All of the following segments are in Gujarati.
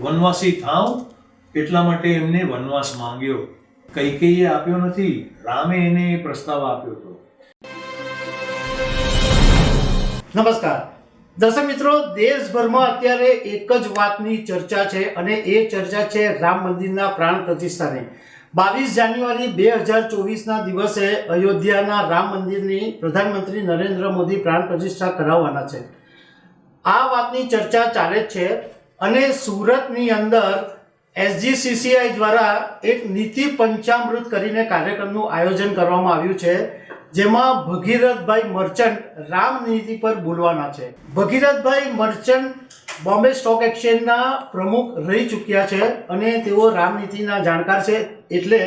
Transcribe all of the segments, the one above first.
વનવાસી થાવ એટલા માટે એમને વનવાસ માંગ્યો. કૈકેયીએ આપ્યો નથી. રામે એને એ પ્રસ્તાવ આપ્યો હતો. નમસ્કાર. દર્શક મિત્રો, દેશભરમાં અત્યારે એક જ વાતની ચર્ચા છે અને એ ચર્ચા છે રામ મંદિરના પ્રાણ પ્રતિષ્ઠાની. બાવીસ જાન્યુઆરી બે હજાર ચોવીસના દિવસે અયોધ્યાના રામ મંદિરની પ્રધાનમંત્રી નરેન્દ્ર મોદી પ્રાણ પ્રતિષ્ઠા કરાવવાના છે. આ વાતની ચર્ચા ચાલે જ છે. અને સુરતની અંદર એસજીસીસીઆઈ દ્વારા એક નીતિ પંચામૃત કરીને કાર્યક્રમનું આયોજન કરવામાં આવ્યું છે, જેમાં ભગીરથભાઈ મર્ચન્ટ રામ નીતિ પર બોલવાના છે. ભગીરથભાઈ મર્ચન્ટ બોમ્બે સ્ટોક એક્સચેન્જના પ્રમુખ રહી ચૂક્યા છે અને તેઓ રામનીતિના જાણકાર છે, એટલે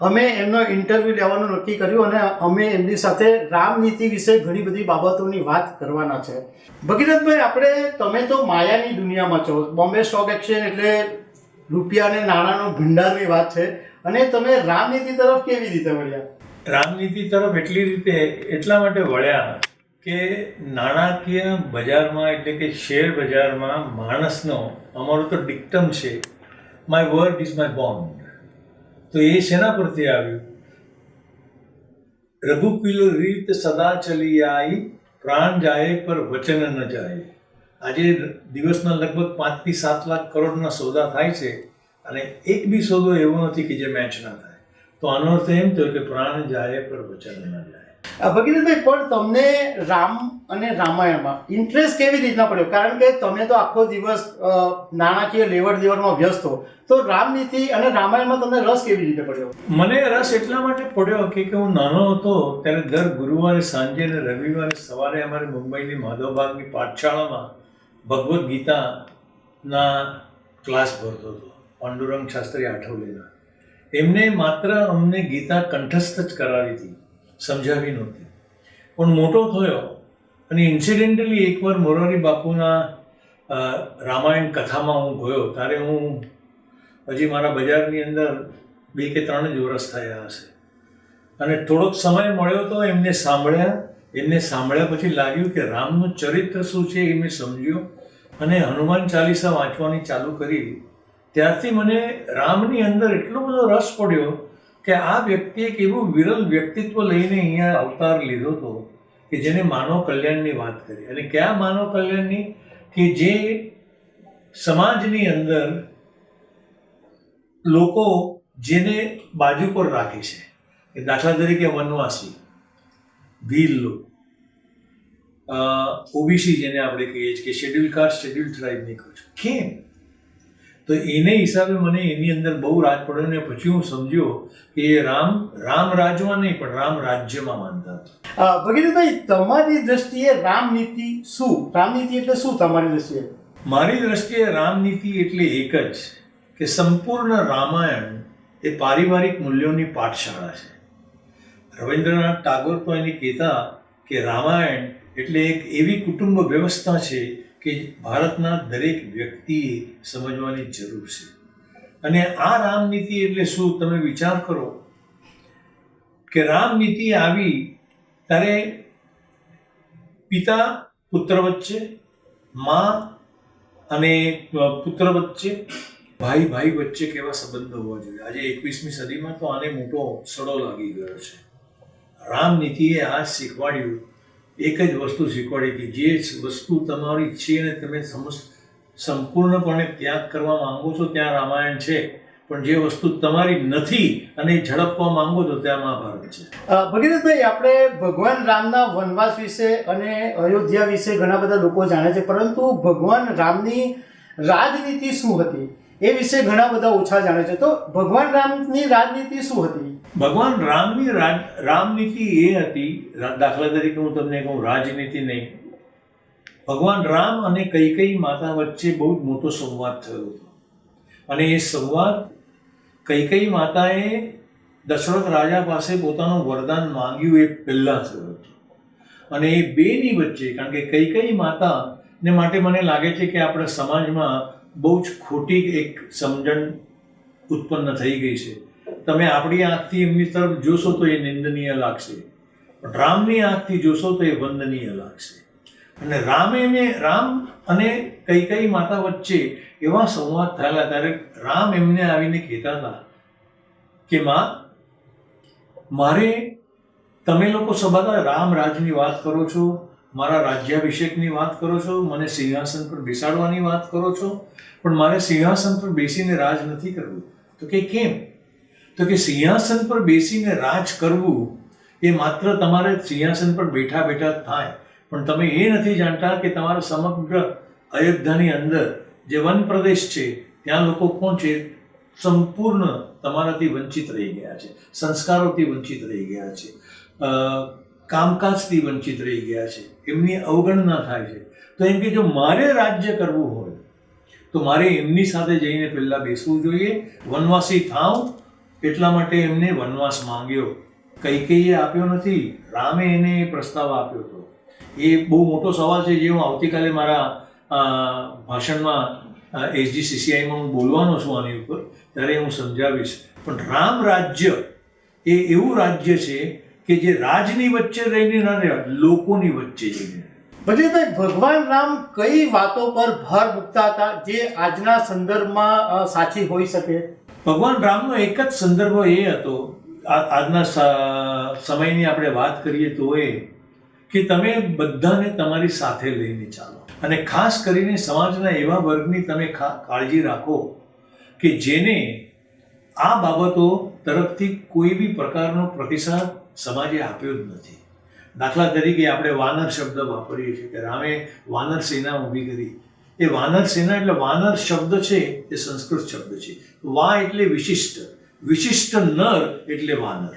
અમે એમનો ઇન્ટરવ્યૂ લેવાનું નક્કી કર્યું અને અમે એમની સાથે રામનીતિ વિશે ઘણી બધી બાબતોની વાત કરવાના છે. ભગીરથભાઈ, આપણે તમે તો માયાની દુનિયામાં છો. બોમ્બે સ્ટોક એક્સચેન્જ એટલે રૂપિયા અને નાણાંનો ભંડારની વાત છે. અને તમે રામનીતિ તરફ કેવી રીતે વળ્યા? રામનીતિ તરફ એટલી રીતે, એટલા માટે વળ્યા કે નાણાકીય બજારમાં એટલે કે શેર બજારમાં માણસનો, અમારો તો ડિક્ટમ છે. My word is my bond તો એ શેના પરથી આવ્યું? રઘુકુલ રીત સદા ચલી આઈ, પ્રાણ જાય પર વચન ન જાય આજે દિવસના લગભગ પાંચથી સાત લાખ કરોડના સોદા થાય છે અને એક બી સોદો એવો નથી કે જે મેચ ના થાય. તો આનો અર્થ એમ થયો કે પ્રાણ જાય પર વચન ન જાય ભગીરથભાઈ, પણ તમને રામ અને રામાયણમાં ઇન્ટરેસ્ટ કેવી રીતના પડ્યો? કારણ કે તમે તો આખો દિવસ નાણાકીય લેવડ દેવડમાં વ્યસ્ત હો. તો રામનીતિ અને રામાયણમાં તમને રસ કેવી રીતે પડ્યો? મને રસ એટલા માટે પડ્યો કે હું નાનો હતો ત્યારે દર ગુરુવારે, સાંજે અને રવિવારે સવારે અમારે મુંબઈની માધવબાગની પાઠશાળામાં ભગવદ્ ગીતાના ક્લાસ ભરતો હતો, પાંડુરંગ શાસ્ત્રી આઠવલેના. એમને માત્ર અમને ગીતા કંઠસ્થ જ કરાવી હતી. સમજાવી નહોતી. પણ મોટો થયો અને ઇન્સિડેન્ટલી એકવાર મોરારી બાપુના રામાયણ કથામાં હું ગયો, ત્યારે હું હજી મારા બજારની અંદર બે કે ત્રણ જ વર્ષ થયા હશે. અને થોડોક સમય મળ્યો તો એમને સાંભળ્યા એમને સાંભળ્યા પછી લાગ્યું કે રામનું ચરિત્ર શું છે એ મેં સમજ્યો અને હનુમાન ચાલીસા વાંચવાની ચાલુ કરી. ત્યારથી મને રામની અંદર એટલો બધો રસ પડ્યો કે આ વ્યક્તિએ એક એવું વિરલ વ્યક્તિત્વ લઈને અહીંયા અવતાર લીધો હતો કે જેને માનવ કલ્યાણની વાત કરી. અને કયા માનવ કલ્યાણની? કે જે સમાજની અંદર લોકો જેને બાજુ પર રાખે છે. કે દાખલા તરીકે વનવાસી, ભીલ લોકો. ઓબીસી જેને આપણે કહીએ છીએ કે શેડ્યુલ કાસ્ટ શેડ્યુલ ટ્રાઇબની કહું છું. કેમ? તો એને હિસાબે મને એની અંદર બહુ રાજ પડ્યો ને પછી હું સમજ્યો કે એ રામ રામ રાજમાં નહીં પણ રામ રાજ્યમાં માનતા હતા. ભગીરથભાઈ તમારી દ્રષ્ટિએ રામનીતિ શું? રામનીતિ એટલે શું તમારી દ્રષ્ટિએ? મારી દ્રષ્ટિએ રામનીતિ એટલે એક જ કે સંપૂર્ણ રામાયણ એ પારિવારિક મૂલ્યોની પાઠશાળા છે. રવિન્દ્રનાથ ટાગોર તો એને કહેતા કે રામાયણ એટલે એક એવી કુટુંબ વ્યવસ્થા છે કે ભારતના દરેક વ્યક્તિએ સમજવાની જરૂર છે. અને આ રામનીતિ એટલે શું? તમે વિચાર કરો કે રામનીતિ આવી ત્યારે પિતા, પુત્ર વચ્ચે, મા અને પુત્ર વચ્ચે, ભાઈ ભાઈ વચ્ચે કેવા સંબંધો હોવા જોઈએ? આજે એકવીસમી સદીમાં તો આને મોટો સડો લાગી ગયો છે. રામનીતિએ આ શીખવાડ્યું એક જ વસ્તુ શીખવાડી કે જે વસ્તુ તમારી છે અને તમે સમજ સંપૂર્ણપણે ત્યાગ કરવા માંગો છો, ત્યાં રામાયણ છે. પણ જે વસ્તુ તમારી નથી અને ઝડપવા માંગો છો, ત્યાં મહાભારત છે. ભગીરથભાઈ, આપણે ભગવાન રામના વનવાસ વિશે અને અયોધ્યા વિશે ઘણા બધા લોકો જાણે છે, પરંતુ ભગવાન રામની રાજનીતિ શું હતી? એ વિશે ઘણા બધા ઓછા જાણે છે. તો ભગવાન રામની રાજનીતિ શું હતી? ભગવાન રામની રામનીતિ એ હતી દાખલા તરીકે હું તમને કહું, રાજનીતિ નહીં. ભગવાન રામ અને કૈકેયી માતા વચ્ચે બહુ જ મોટો સંવાદ થયો હતો. અને એ સંવાદ કૈકેયી માતાએ દશરથ રાજા પાસે પોતાનું વરદાન માંગ્યું એ પહેલાં થયો હતો. અને એ બેની વચ્ચે, કારણ કે કૈકેયી માતાને માટે મને લાગે છે કે આપણા સમાજમાં બહુ જ ખોટી એક સમજણ ઉત્પન્ન થઈ ગઈ છે. તમે આપણી આંખથી એમની તરફ જોશો તો એ નિંદનીય લાગશે. પણ રામની આંખથી જોશો તો એ વંદનીય લાગશે. અને રામેને રામ અને કઈ કઈ માતા વચ્ચે એવા સંવાદ થયેલા ત્યારે રામ એમને આવીને કહેતા હતા કે, માં, મારે તમે લોકો સભાતા રામ રાજની વાત કરો છો, મારા રાજ્યાભિષેકની વાત કરો છો, મને સિંહાસન પર બેસાડવાની વાત કરો છો, પણ મારે સિંહાસન પર બેસીને રાજ નથી કરવું. તો કે કેમ? તો કે સિંહાસન પર બેસીને રાજ કરવું એ માત્ર તમારે સિંહાસન પર બેઠા બેઠા થાય. પણ તમે એ નથી જાણતા કે તમારા સમગ્ર અયોધ્યાની અંદર જે વન પ્રદેશ છે, ત્યાં લોકો કોણ છે? સંપૂર્ણ તમારાથી વંચિત રહી ગયા છે. સંસ્કારોથી વંચિત રહી ગયા છે. કામકાજથી વંચિત રહી ગયા છે. એમની અવગણના થાય છે. તો એમ કે જો મારે રાજ્ય કરવું હોય, તો મારે એમની સાથે જઈને પહેલાં બેસવું જોઈએ, વનવાસી થાવ એટલા માટે એમને વનવાસ માંગ્યો. કૈકેયીએ આપ્યો નથી, રામે એને એ પ્રસ્તાવ આપ્યો હતો. એ બહુ મોટો સવાલ છે જે હું આવતીકાલે મારા ભાષણમાં ભાષણમાં એસજીસીસીઆઈમાં હું બોલવાનો છું આની ઉપર, ત્યારે હું સમજાવીશ. પણ રામ રાજ્ય એ એવું રાજ્ય છે કે જે રાજની વચ્ચે રહીને ન રહે લોકોની વચ્ચે જઈને. ભગીરથભાઈ ભગવાન રામ કઈ વાતો પર ભાર મૂકતા હતા જે આજના સંદર્ભમાં સાચી હોઈ શકે? ભગવાન રામનો એક જ સંદર્ભ એ હતો આજના સમયની આપણે વાત કરીએ તો એ, કે તમે બધાને તમારી સાથે લઈને ચાલો. અને ખાસ કરીને સમાજના એવા વર્ગની તમે કાળજી રાખો કે જેને આ બાબતો તરફથી કોઈ બી પ્રકારનો પ્રતિસાદ સમાજે આપ્યો જ નથી. દાખલા તરીકે આપણે વાનર શબ્દ વાપરીએ છીએ કે રામે વાનર સેના ઊભી કરી. એ વાનર સેના એટલે વાનર શબ્દ છે, એ સંસ્કૃત શબ્દ છે. વા એટલે વિશિષ્ટ વિશિષ્ટ નર એટલે વાનર.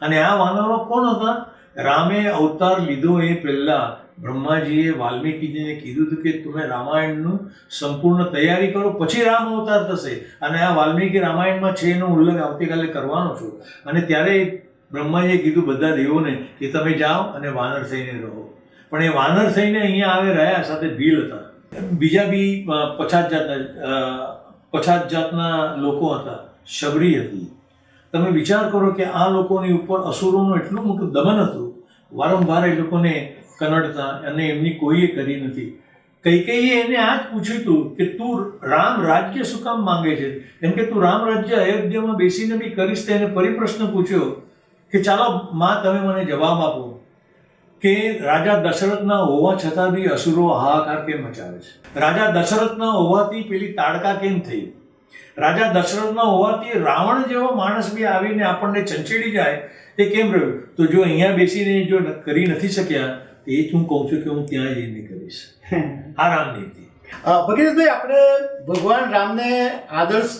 અને આ વાનરો કોણ હતા? રામે અવતાર લીધો એ પહેલા બ્રહ્માજીએ વાલ્મીકીજીને કીધું હતું કે તમે રામાયણનું સંપૂર્ણ તૈયારી કરો, પછી રામ અવતાર થશે. અને આ વાલ્મીકી રામાયણમાં છે એનો ઉલ્લેખ આવતીકાલે કરવાનો છું. અને ત્યારે બ્રહ્માજીએ કીધું બધા દેવોને કે તમે જાઓ અને વાનર થઈને રહો. પણ એ વાનર થઈને અહીંયા આવે રહ્યા સાથે ભીલ હતા. બીજા બી પછાત જાતના પછાત જાતના લોકો હતા, શબરી હતી. તમે વિચાર કરો કે આ લોકોની ઉપર અસુરોનું એટલું મોટું દમન હતું, વારંવાર એ લોકોને કનડતા અને એમની કોઈએ કરી નથી. કૈકેયીએ એને આ જ પૂછ્યું હતું કે તું રામ રાજ્ય શું કામ માંગે છે? કેમ કે તું રામ રાજ્ય અયોધ્યામાં બેસીને બી કરીશ તેને પરિપ્રશ્ન પૂછ્યો કે ચાલો માં તમે મને જવાબ આપો. કે રાજા દશરથના હોવા છતાં બી અસુરો હાહાકાર કેમ મચાવે છે? રાજા દશરથના હોવાથી પેલી તાડકા કેમ થઈ? રાજા દશરથના હોવાથી રાવણ જેવો માણસ બી આવીને આપણને ચંચેડી જાય તે કેમ રહ્યું? તો જો અહીંયા બેસીને જો કરી નથી શક્યા એ જ હું કહું છું કે હું ત્યાં જઈને કરીશ આ રામનીતિ ભગીરથભાઈ આપણે ભગવાન રામને આદર્શ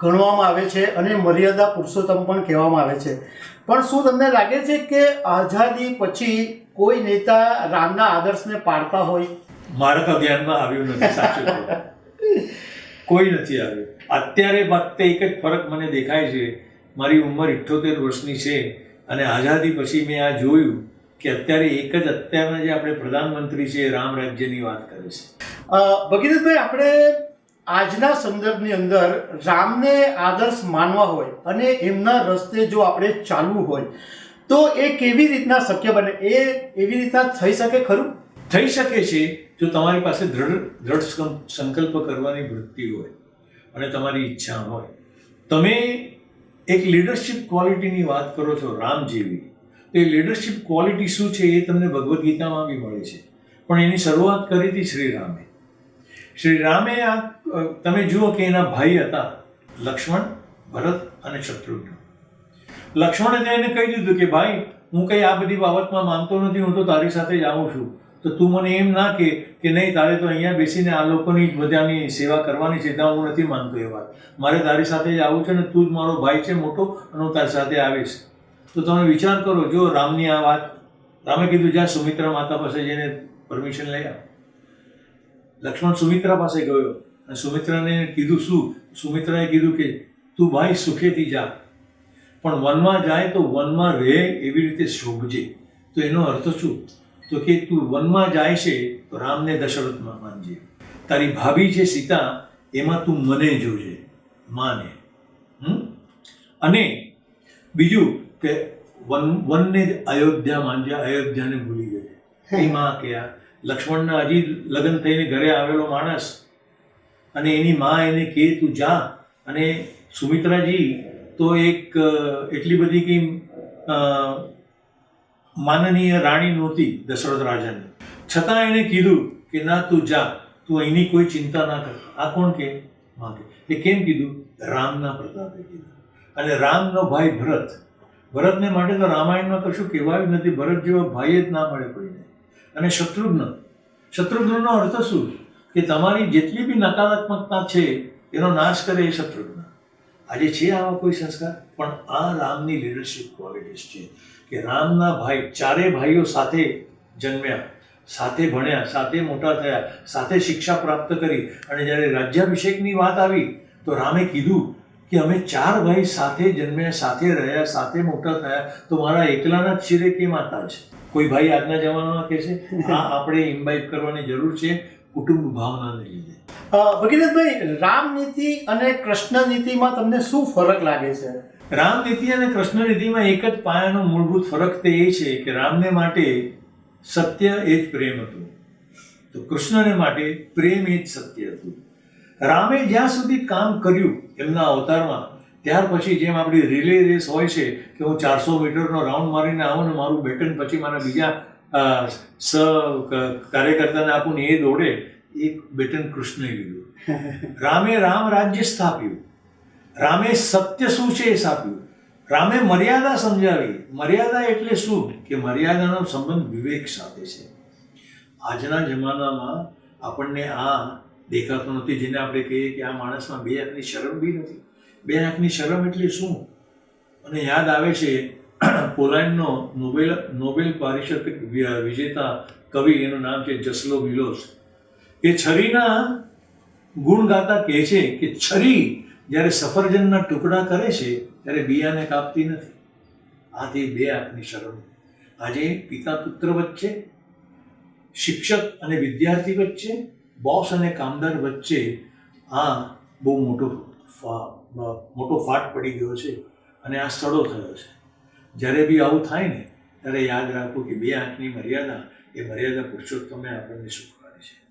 ગણવામાં આવે છે અને મર્યાદા પુરુષોત્તમ પણ કહેવામાં આવે છે. પણ શું તમને લાગે છે કે આઝાદી પછી કોઈ નેતા રામના આદર્શને પાડતા હોય? મારા તો ધ્યાનમાં આવ્યું નથી સાચું કોઈ નથી આવ્યું. અત્યારે વખતે એક જ ફરક મને દેખાય છે. મારી ઉંમર ઇઠ્ઠોતેર વર્ષની છે અને આઝાદી પછી મેં આ જોયું કે અત્યારે એક જ અત્યારના જે આપણે પ્રધાનમંત્રી છે રામ રાજ્યની વાત કરે છે. ભગીરથભાઈ આપણે આજના સંદર્ભની અંદર રામને આદર્શ માનવા હોય અને એમના રસ્તે જો આપણે ચાલવું હોય, તો એ કેવી રીતના શક્ય બને? એ એવી રીતના થઈ શકે ખરું? થઈ શકે છે જો તમારી પાસે દ્રઢ દ્રઢ સંકલ્પ કરવાની વૃત્તિ હોય અને તમારી ઈચ્છા હોય. તમે એક લીડરશિપ ક્વોલિટીની વાત કરો છો રામ જેવી, તો એ લીડરશિપ ક્વોલિટી શું છે એ તમને ભગવદ્ ગીતામાં બી મળે છે. પણ એની શરૂઆત કરી હતી શ્રી રામે. શ્રી રામે આ તમે જુઓ કે એના ભાઈ હતા લક્ષ્મણ, ભરત અને શત્રુઘ્ન. લક્ષ્મણે એને કહી દીધું કે, ભાઈ, હું કંઈ આ બધી બાબતમાં માનતો નથી, હું તો તારી સાથે જ આવું છું. તો તું મને એમ ના કે કે નહીં, તારે તો અહીંયા બેસીને આ લોકોની બધાની સેવા કરવાની છે હું નથી માનતો એ વાત. મારે તારી સાથે જ આવું છે ને, તું જ મારો ભાઈ છે મોટો, અને હું તારી સાથે આવીશ. તો તમે વિચાર કરો, જો રામની આ વાત, રામે કીધું જ્યાં સુમિત્રા માતા પાસે જઈને પરમિશન લઈ આવ. લક્ષ્મણ સુમિત્રા પાસે ગયો અને સુમિત્રાને કીધું શું? સુમિત્રાએ કીધું કે તું ભાઈ સુખેથી જા. પણ વનમાં જાય તો વનમાં રહે એવી રીતે શોભજે તો એનો અર્થ શું? તો કે તું વનમાં જાય છે તો રામને દશરથમાં માનજે. તારી ભાભી છે સીતા એમાં તું મને જોજે. માને? અને બીજું કે વન વનને જ અયોધ્યા માનજે અયોધ્યાને ભૂલી જજે એમાં કે આ લક્ષ્મણના હજી લગ્ન થઈને ઘરે આવેલો માણસ અને એની મા એને કહે, તું જા. અને સુમિત્રાજી તો એક એટલી બધી કંઈ માનનીય રાણી નહોતી દશરથ રાજાની. છતાં એણે કીધું કે, ના, તું જા. તું અહીંની કોઈ ચિંતા ના કર. આ કોણ કે? માં એ કેમ કીધું? રામના પ્રતાપે કીધું. અને રામનો ભાઈ ભરત. ભરતને માટે તો રામાયણમાં કશું કહેવાયું નથી. ભરત જેવા ભાઈ જ ના મળે કોઈને અને શત્રુઘ્ન. શત્રુઘ્નનો અર્થ શું? કે તમારી જેટલી બી નકારાત્મકતા છે, એનો નાશ કરે એ શત્રુઘ્ન. આજે છે આવા કોઈ સંસ્કાર? પણ આ રામની લીડરશિપ ક્વોલિટીઝ છે કે રામના ભાઈ ચારે ભાઈઓ સાથે જન્મ્યા, સાથે ભણ્યા, સાથે મોટા થયા, સાથે શિક્ષા પ્રાપ્ત કરી અને જ્યારે રાજ્યાભિષેકની વાત આવી, તો રામે કીધું કે અમે ચાર ભાઈ સાથે જન્મ્યા, સાથે રહ્યા, સાથે મોટા થયા, તો મારા એકલાના જ શિરે કેમ આતા છે કોઈ ભાઈ આજના જમાનામાં કહે છે આ આપણે ઇન્વાઇટ કરવાની જરૂર છે કુટુંબ ભાવનાને લીધે. ભગીરથભાઈ રામ નીતિ અને કૃષ્ણ નીતિમાં તમને શું ફરક લાગે છે? રામનીતિ અને કૃષ્ણ નીતિમાં એક જ પાયાનો મૂળભૂત ફરક તે એ છે કે રામને માટે સત્ય એ જ પ્રેમ હતું. તો કૃષ્ણને માટે પ્રેમ એ જ સત્ય હતું. રામે જ્યાં સુધી કામ કર્યું એમના અવતારમાં ત્યાર પછી જેમ આપણી રિલે રેસ હોય છે કે હું ચારસો મીટરનો રાઉન્ડ મારીને આવું ને મારું બેટન પછી મારા બીજા સ કાર્યકર્તાને આપું ને એ દોડે એક બેટન કૃષ્ણએ લીધું. રામે રામ રાજ્ય સ્થાપ્યું. રામે સત્ય શું છે એ સ્થાપ્યું. રામે મર્યાદા સમજાવી. મર્યાદા એટલે શું? કે મર્યાદાનો સંબંધ વિવેક સાથે છે. આજના જમાનામાં આપણને આ દેખાતું નથી જેને આપણે કહીએ કે આ માણસમાં બે આંખની શરમ બી નથી. બે આંખની શરમ એટલે શું? અને યાદ આવે છે, પોલેન્ડનો નોબેલ નોબેલ પારિતોષિક વિજેતા કવિ, એનું નામ છે જસલો મિલોસ. એ છરીના ગુણ ગાતા કહે છે કે છરી જ્યારે સફરજનના ટુકડા કરે છે, ત્યારે બિયાને કાપતી નથી. આથી બે આંખની શરમ. આજે પિતા પુત્ર વચ્ચે, શિક્ષક અને વિદ્યાર્થી વચ્ચે, બોસ અને કામદાર વચ્ચે આ બહુ મોટો ફા- મોટો ફાટ પડી ગયો છે અને આ સડો થયો છે. જ્યારે બી આવું થાય ને, ત્યારે યાદ રાખો કે બે આંખની મર્યાદા, એ મર્યાદા પુરુષોત્તમે આપણને શીખવાની છે.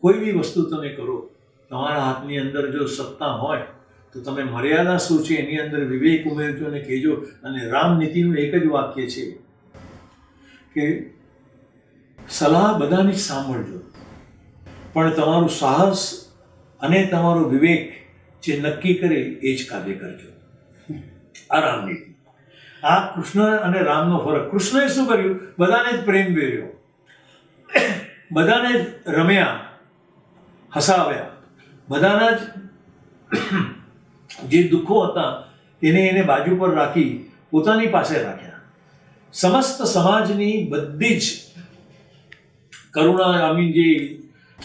કોઈ બી વસ્તુ તમે કરો, તમારા હાથની અંદર જો સત્તા હોય, તો તમે મર્યાદા શું છે એની અંદર વિવેક ઉમેરજો અને કહેજો, અને રામ નીતિનું એક જ વાક્ય છે કે સલાહ બધાની સાંભળજો. પણ તમારું સાહસ અને તમારો વિવેક જે નક્કી કરે એ જ કાર્ય કરજો. આ રામનીતિ આ કૃષ્ણ અને રામનો ફરક. કૃષ્ણએ શું કર્યું? બધાને જ પ્રેમ વેર્યો બધાને જ રમ્યા, હસાવ્યા. બધાના જ જે દુઃખો હતા, એને એને બાજુ પર રાખી પોતાની પાસે રાખ્યા. સમસ્ત સમાજની બધી જ કરુણા આઈ મીન જે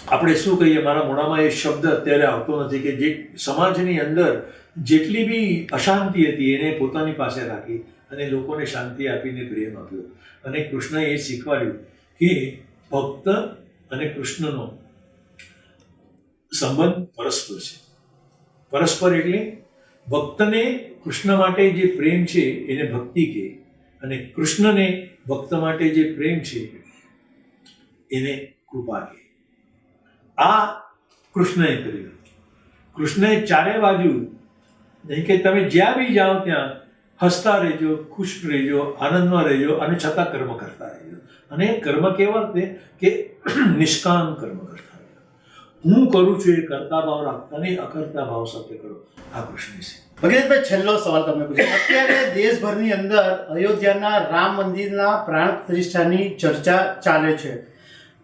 આપણે શું કહીએ? મારા મોઢામાં એ શબ્દ અત્યારે આવતો નથી કે જે સમાજની અંદર જેટલી બી અશાંતિ હતી એને પોતાની પાસે રાખી અને લોકોને શાંતિ આપીને પ્રેમ આપ્યો. અને કૃષ્ણએ એ શીખવાડ્યું કે ભક્ત અને કૃષ્ણનો સંબંધ પરસ્પર છે. પરસ્પર એટલે ભક્તને કૃષ્ણ માટે જે પ્રેમ છે એને ભક્તિ કહે અને કૃષ્ણને ભક્ત માટે જે પ્રેમ છે એને કૃપા કહે. આ કૃષ્ણએ કર્યું. કૃષ્ણએ ચારે બાજુ, નહીં કે તમે જ્યાં બી જાઓ ત્યાં, હસતા રહેજો, ખુશ રહેજો, આનંદમાં રહેજો અને છતાં કર્મ કરતા રહેજો. અને કર્મ કેવા રીતે કે નિષ્કામ કર્મ કરતા રહેજો. હું કરું છું એ કરતા ભાવ રાખતા નહીં, અકર્તા ભાવ સાથે કરો. આ કૃષ્ણ છે. ભગીરથભાઈ છેલ્લો સવાલ તમને પૂછ્યો અત્યારે દેશભરની અંદર અયોધ્યાના રામ મંદિરના પ્રાણ પ્રતિષ્ઠાની ચર્ચા ચાલે છે.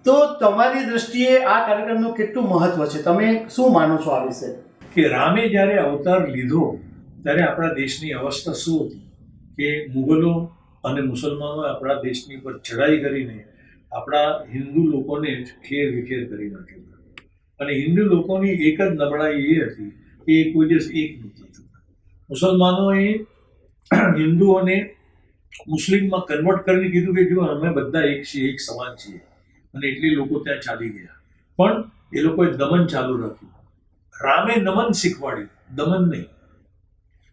તો તમારી દ્રષ્ટિએ આ કાર્યક્રમનું કેટલું મહત્વ છે? તમે શું માનો છો આ વિશે? કે રામે જ્યારે અવતાર લીધો, ત્યારે આપણા દેશની અવસ્થા શું હતી? કે મુગલો અને મુસલમાનોએ આપણા દેશની ઉપર ચડાઈ કરીને આપણા હિન્દુ લોકોને ખેર વિખેર કરી નાખ્યો અને હિન્દુ લોકોની એક જ નબળાઈ એ હતી કે કોઈ દિવસ એક નથી થતા. મુસલમાનોએ હિન્દુઓને મુસ્લિમમાં કન્વર્ટ કરીને કીધું કે જો અમે બધા એક છીએ, એક સમાન છીએ. અને એટલે લોકો ત્યાં ચાલી ગયા. પણ એ લોકોએ દમન ચાલુ રાખ્યું. રામે નમન શીખવાડ્યું. દમન નહીં.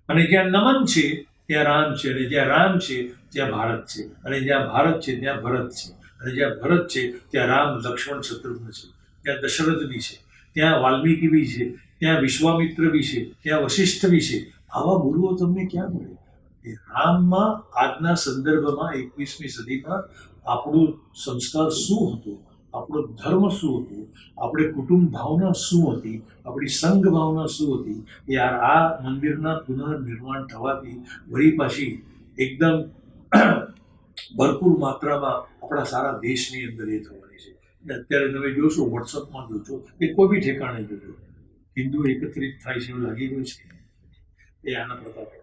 અને જ્યાં નમન છે, ત્યાં રામ છે. અને જ્યાં રામ છે, ત્યાં ભારત છે. અને જ્યાં ભારત છે, ત્યાં ભરત છે. અને જ્યાં ભરત છે, ત્યાં રામ લક્ષ્મણ શત્રુઘ્ન છે. ત્યાં દશરથ બી છે. ત્યાં વાલ્મીકી બી છે. ત્યાં વિશ્વામિત્ર બી છે. ત્યાં વશિષ્ઠ બી છે. આવા ગુરુઓ તમને ક્યાં મળે? રામમાં આજના સંદર્ભમાં એકવીસમી સદીમાં આપણું સંસ્કાર શું હતું? આપણો ધર્મ શું હતું? આપણે કુટુંબ ભાવના શું હતી? આપણી સંઘ ભાવના શું હતી? યાર આ મંદિરના પુનર્નિર્માણ થવાથી વળી પાછી એકદમ ભરપૂર માત્રામાં આપણા સારા દેશની અંદર એ થવાની છે. અને અત્યારે તમે જોશો, વોટ્સઅપમાં જોશો કે કોઈ બી ઠેકાણે જોજો, હિન્દુ એકત્રિત થાય છે એવું લાગી રહ્યું છે? એ આના પ્રતાપે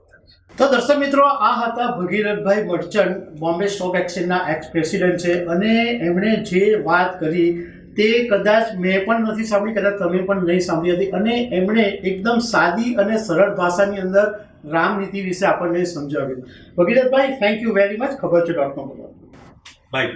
તો દર્શક મિત્રો, આ હતા ભગીરથભાઈ મર્ચન્ટ બોમ્બે સ્ટોક એક્સચેન્જના એક્સ પ્રેસિડેન્ટ છે. અને એમણે જે વાત કરી તે કદાચ મેં પણ નથી સાંભળી, કદાચ તમે પણ નહીં સાંભળી હતી. અને એમણે એકદમ સાદી અને સરળ ભાષાની અંદર રામનીતિ વિશે આપણને સમજાવ્યું. Bhagirathbhai thank you very much ખબર છે ડોટ કોમ બાય